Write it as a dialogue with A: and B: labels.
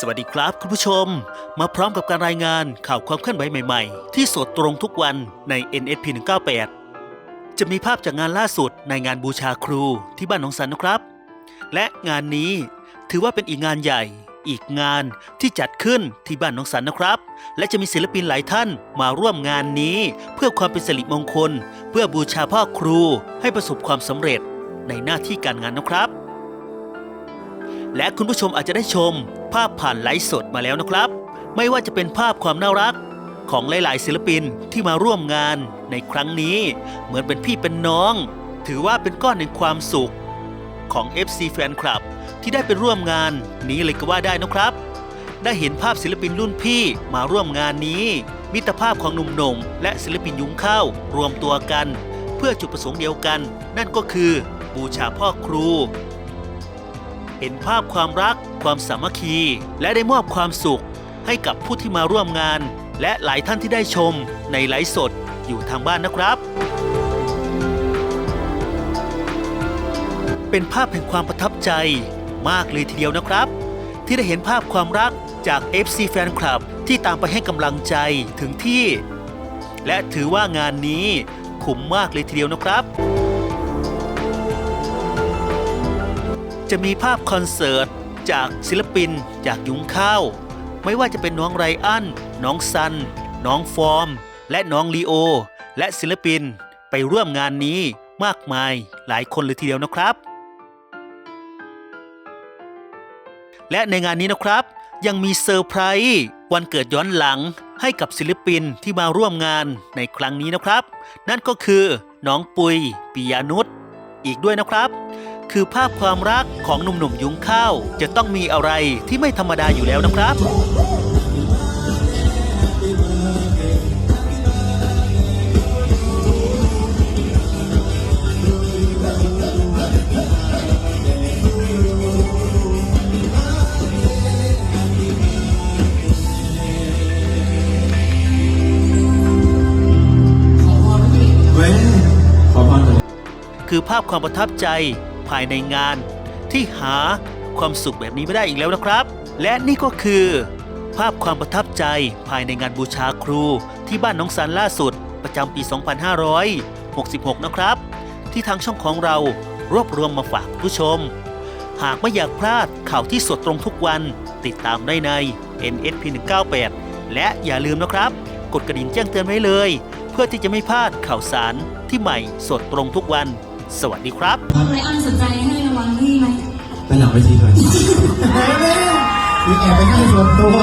A: สวัสดีครับคุณผู้ชม มาพร้อมกับการรายงานข่าวความเคลื่อนไหวใหม่ๆ ที่สดตรงทุกวันใน NSP 198 จะมีภาพจากงานล่าสุดในงานบูชาครูที่บ้านหนองสันนะครับ และงานนี้ถือว่าเป็นอีกงานใหญ่ อีกงานที่จัดขึ้นที่บ้านหนองสันนะครับ และจะมีศิลปินหลายท่านมาร่วมงานนี้ เพื่อความเป็นสิริมงคล เพื่อบูชาพ่อครูให้ประสบความสำเร็จในหน้าที่การงานนะครับ และคุณผู้ชมอาจจะได้ชม ภาพผ่านไลฟ์สดมาแล้วนะครับ ไม่ว่าจะเป็นภาพความน่ารักของหลาย ๆ ศิลปินที่มาร่วมงานในครั้งนี้ เหมือนเป็นพี่เป็นน้อง ถือว่าเป็นก้อนแห่งความสุข ของ FC แฟนคลับ ที่ได้ไปร่วมงานนี้เลยก็ว่าได้นะครับ ได้เห็นภาพศิลปินรุ่นพี่มาร่วมงานนี้ มิตรภาพของหนุ่มๆและศิลปินยุ้งข้าวรวมตัวกัน เพื่อจุดประสงค์เดียวกัน นั่นก็คือ บูชาพ่อครู เห็นภาพความรัก ความสามัคคี และได้มอบความสุข ให้กับผู้ที่มาร่วมงาน และหลายท่านที่ได้ชมในไลฟ์สดอยู่ทางบ้านนะครับ เป็นภาพแห่งความประทับใจมากเลยทีเดียวนะครับ ที่ได้เห็นภาพความรักจาก FC แฟนคลับที่ตามไปให้กำลังใจถึงที่ และถือว่างานนี้คุ้มมากเลยทีเดียวนะครับ จะมีภาพคอนเสิร์ต จากศิลปิน จากยุ้งข้าว ไม่ว่าจะเป็นน้องไรอัน น้องซัน น้องฟอร์ม และน้องลีโอ และศิลปินไปร่วมงานนี้มากมายหลายคนเลยทีเดียวนะครับ และในงานนี้นะครับ ยังมีเซอร์ไพรส์วันเกิดย้อนหลังให้กับศิลปินที่มาร่วมงานในครั้งนี้นะครับ นั่นก็คือน้องปุยปิยานุชอีกด้วยนะครับ คือภาพความรักของหนุ่มๆยุ้งข้าว จะต้องมีอะไรที่ไม่ธรรมดาอยู่แล้วนะครับ
B: เว้นขอพรเถอะ
A: คือภาพความประทับใจ ภายในงาน ที่หาความสุขแบบนี้ไม่ได้อีกแล้วนะครับ และนี่ก็คือ ภาพความประทับใจภายในงานบูชาครู ที่บ้านน้องสันล่าสุด ประจำปี 2566 นะครับ ที่ทางช่องของเรารวบรวมมาฝากผู้ชม หากไม่อยากพลาดข่าวที่สดตรงทุกวัน ติดตามได้ใน NSP 198และอย่าลืมนะครับ กดกระดิ่งแจ้งเตือนไว้เลย เพื่อที่จะไม่พลาดข่าวสารที่ใหม่สดตรงทุกวัน สวัสดีครับ
C: ไรอันสนใจให้รางวัลพี่ไหม
B: ไปหลังเวทีเลยมีแอบไปให้ส่วนตัว